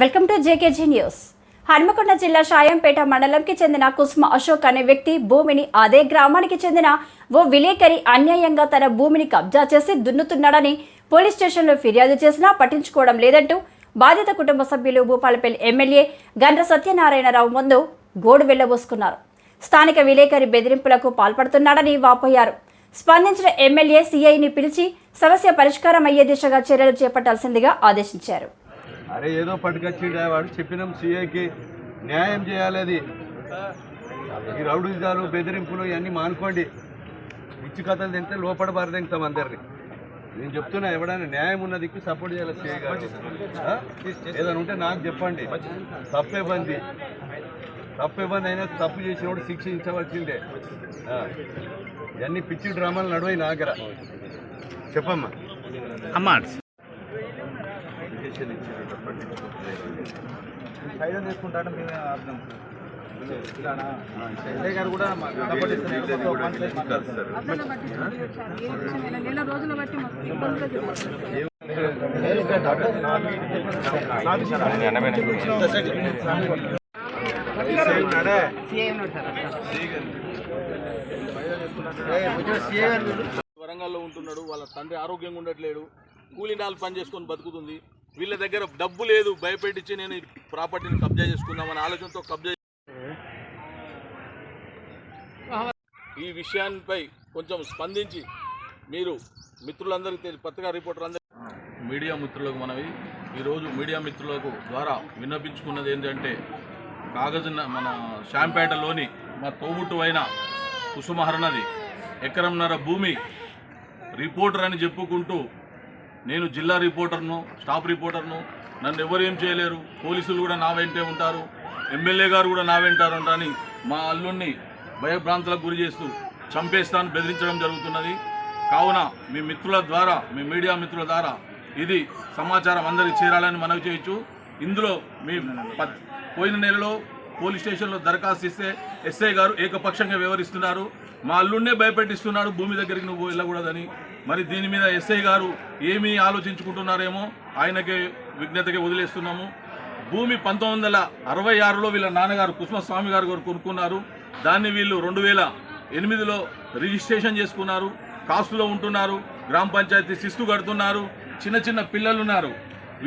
Welcome to JKG news. Hanmakonda జిల్లా షాయంపేట మండలంకి చెందిన కుస్మ అశోక్ అనే వ్యక్తి భూమిని అదే గ్రామానికి చెందిన ఓ విలేకరి అన్యాయంగా తన భూమిని కబ్జా చేసి దున్నుతున్నాడని పోలీస్ స్టేషన్లో ఫిర్యాదు చేసినా పట్టించుకోవడం లేదంటూ బాధిత కుటుంబ సభ్యులు భూపాలపల్లి ఎమ్మెల్యే గండ్ర సత్యనారాయణరావు ముందు గోడు వెళ్ళబోసుకున్నారు స్థానిక విలేకరి బెదిరింపులకు పాల్పడుతున్నాడని వాపోయారు. స్పందించిన ఎమ్మెల్యే సీఐని పిలిచి సమస్య పరిష్కారం అయ్యే దిశగా చర్యలు చేపట్టాల్సిందిగా ఆదేశించారు. అరే ఏదో పట్టుకొచ్చిండే వాడు. చెప్పినాం సీఏకి న్యాయం చేయాలి అది ఈ రౌడీజాలు బెదిరింపులు ఇవన్నీ మానుకోండి. పిచ్చి కథలు తింటే లోపల ఇంకా అందరినీ. నేను చెప్తున్నా ఎవడైనా న్యాయం ఉన్నదికి సపోర్ట్ చేయాలి సీఏ గారు. ఏదైనా ఉంటే నాకు చెప్పండి. తప్పే బంది. తప్పే బంది అయినా తప్పు చేసినప్పుడు శిక్షించవలసిందే. ఇవన్నీ పిచ్చి డ్రామాలు నడువై నాగర. చెప్పమ్మా. అమ్మా ఇంజక్షన్ ఇచ్చినట్టు పట్టించుకోలేదు. ఖైదు తీసుకుంటాడు మేమే అర్థం ఎస్ఐ గారు కూడా మాకు నెల రోజుల బట్టి ఎదురవుతున్నాయి. ఉన్నాడే? వరంగల్లో ఉంటున్నాడు. వాళ్ళ తండ్రి ఆరోగ్యంగా ఉండట్లేడు. కూలీ నాలు పని చేసుకొని బతుకుతుంది. వీళ్ళ దగ్గర డబ్బు లేదు భయపెట్టించి నేను ప్రాపర్టీని కబ్జా చేసుకుందామనే ఆలోచనతో కబ్జా ఈ విషయాన్నిపై కొంచెం స్పందించి మీరు మిత్రులందరికీ తెలిసి పత్రికా రిపోర్టర్ అందరికీ మీడియా మిత్రులకు మనవి. ఈరోజు మీడియా మిత్రులకు ద్వారా విన్నపించుకున్నది ఏంటంటే కాగజ మన శాంపేటలోని మా తోబుట్టు అయిన కుసుమహరణది ఎకరంన్నర భూమి రిపోర్టర్ అని చెప్పుకుంటూ నేను జిల్లా రిపోర్టర్ను స్టాఫ్ రిపోర్టర్ను నన్ను ఎవరు ఏం చేయలేరు పోలీసులు కూడా నా వెంటే ఉంటారు ఎమ్మెల్యే గారు కూడా నా వెంటారు అని మా అల్లుణ్ణి భయభ్రాంతులకు గురి చేస్తూ చంపేస్తాను బెదిరించడం జరుగుతున్నది. కావున మీ మిత్రుల ద్వారా మీ మీడియా మిత్రుల ద్వారా ఇది సమాచారం అందరికి చేరాలని మనవి చేయొచ్చు. ఇందులో మీ ప- పోయిన నెలలో పోలీస్ స్టేషన్లో దరఖాస్తు ఇస్తే ఎస్ఐ గారు ఏకపక్షంగా వ్యవహరిస్తున్నారు మా అల్లుడినే భయపెట్టిస్తున్నాడు భూమి దగ్గరికి నువ్వు వెళ్ళకూడదని. మరి దీని మీద ఎస్ఐ గారు ఏమీ ఆలోచించుకుంటున్నారేమో ఆయనకే విజ్ఞతకి వదిలేస్తున్నాము. భూమి పంతొమ్మిది వందల అరవై ఆరులో వీళ్ళ నాన్నగారు కుసుమస్వామి గారు గారు కొనుక్కున్నారు. దాన్ని వీళ్ళు రెండు వేల ఎనిమిదిలో రిజిస్ట్రేషన్ చేసుకున్నారు. కాస్తులో ఉంటున్నారు. గ్రామ పంచాయతీ శిస్తు కడుతున్నారు. చిన్న చిన్న పిల్లలు ఉన్నారు.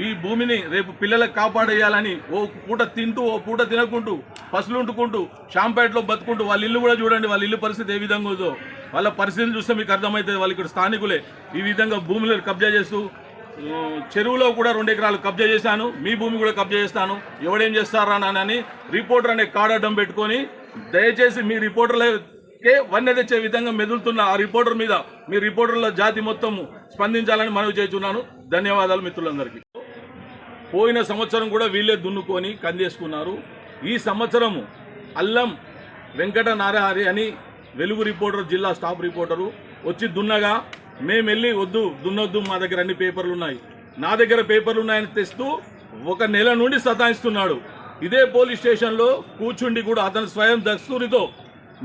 ఈ భూమిని రేపు పిల్లలకు కాపాడేయాలని ఓ పూట తింటూ ఓ పూట తినకుంటూ పసులుంటుకుంటూ షాంపేటలో బతుకుంటూ వాళ్ళ ఇల్లు కూడా చూడండి వాళ్ళ ఇల్లు పరిస్థితి ఏ విధంగా ఉందో. వాళ్ళ పరిస్థితిని చూస్తే మీకు అర్థమవుతుంది వాళ్ళు ఇక్కడ స్థానికులే. ఈ విధంగా భూములను కబ్జా చేస్తూ చెరువులో కూడా రెండు ఎకరాలు కబ్జా చేశాను. మీ భూమి కూడా కబ్జా చేస్తాను. ఎవడేం చేస్తారా అని రిపోర్టర్ అనే కాడడం పెట్టుకొని దయచేసి మీ రిపోర్టర్లకే వన్నె తెచ్చే విధంగా మెదులుతున్న ఆ రిపోర్టర్ మీద మీ రిపోర్టర్ల జాతి మొత్తం స్పందించాలని మనవి చేస్తున్నాను. ధన్యవాదాలు మిత్రులందరికీ. పోయిన సంవత్సరం కూడా వీళ్ళే దున్నుకొని కందేసుకున్నారు. ఈ సంవత్సరము అల్లం వెంకట నారహరి అని వెలుగు రిపోర్టర్ జిల్లా స్టాఫ్ రిపోర్టరు వచ్చి దున్నగా మేము వెళ్ళి వద్దు దున్నొద్దు మా దగ్గర అన్ని పేపర్లు ఉన్నాయి. నా దగ్గర పేపర్లు ఉన్నాయని తెస్తూ ఒక నెల నుండి సతాయిస్తున్నాడు. ఇదే పోలీస్ స్టేషన్లో కూర్చుండి కూడా అతని స్వయం దస్తూరితో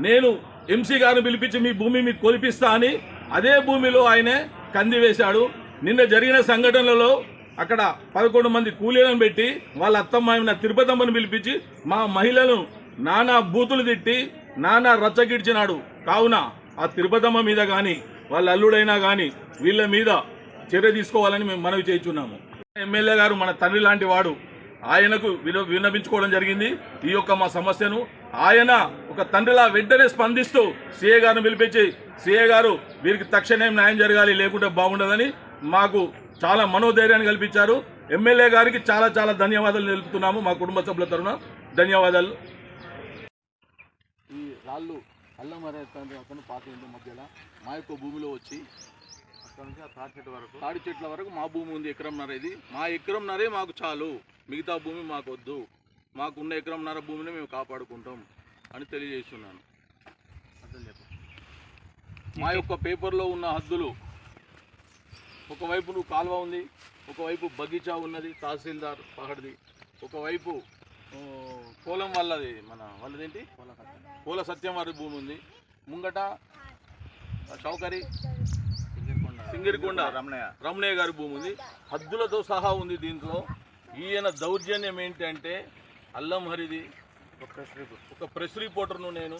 నేను ఎంసీ గారిని పిలిపించి మీ భూమి మీకు కొలిపిస్తా అని అదే భూమిలో ఆయనే కంది వేశాడు. నిన్న జరిగిన సంఘటనలలో అక్కడ పదకొండు మంది కూలీలను పెట్టి వాళ్ళ అత్తమ్మ తిరుపతి తిరుపతమ్మని పిలిపించి మా మహిళను నానా బూతులు తిట్టి నానా రచ్చగిడ్చినాడు. కావున ఆ తిరుపతమ్మ మీద కానీ వాళ్ళ అల్లుడైనా కానీ వీళ్ళ మీద చర్య తీసుకోవాలని మేము మనవి చేయించున్నాము. ఎమ్మెల్యే గారు మన తండ్రి లాంటి వాడు. ఆయనకు విన- విన్నపించుకోవడం జరిగింది. ఈ యొక్క మా సమస్యను ఆయన ఒక తండ్రిలా వెంటనే స్పందిస్తూ సీఏ గారిని పిలిపించి సీఏ గారు వీరికి తక్షణం న్యాయం జరగాలి లేకుంటే బాగుండదని మాకు చాలా మనోధైర్యాన్ని కల్పించారు. ఎమ్మెల్యే గారికి చాలా చాలా ధన్యవాదాలు తెలుపుతున్నాము మా కుటుంబ సభ్యుల తరఫున. ధన్యవాదాలు. ఈ రాళ్ళు అల్లం అతను పాత ఇంటి మధ్యలో మా యొక్క భూమిలో వచ్చి అక్కడ నుంచి ఆ తాటి చెట్టు వరకు తాడి చెట్ల వరకు మా భూమి ఉంది ఎకరంన్నర ఇది. మా ఎకరంన్నరే మాకు చాలు. మిగతా భూమి మాకు వద్దు. మాకున్న ఎకరంన్నర భూమిని మేము కాపాడుకుంటాం అని తెలియజేస్తున్నాను. మా యొక్క పేపర్లో ఉన్న హద్దులు ఒకవైపు నువ్వు కాలువ ఉంది ఒకవైపు బగీచా ఉన్నది తహసీల్దార్ పహడిది. ఒకవైపు కోలం వాళ్ళది మన వాళ్ళదేంటి? పూల సత్యం వారి భూమి ఉంది. ముంగట చౌకరి సింగిరికొండ రమణయ్య రమణయ్య గారి భూమి ఉంది. హద్దులతో సహా ఉంది దీంట్లో. ఈయన దౌర్జన్యం ఏంటంటే అల్లం హరిది. ఒక ప్రెస్ రిపోర్టర్ను నేను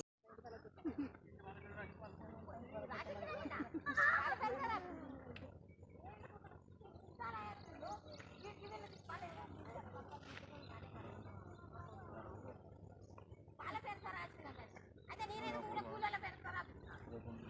con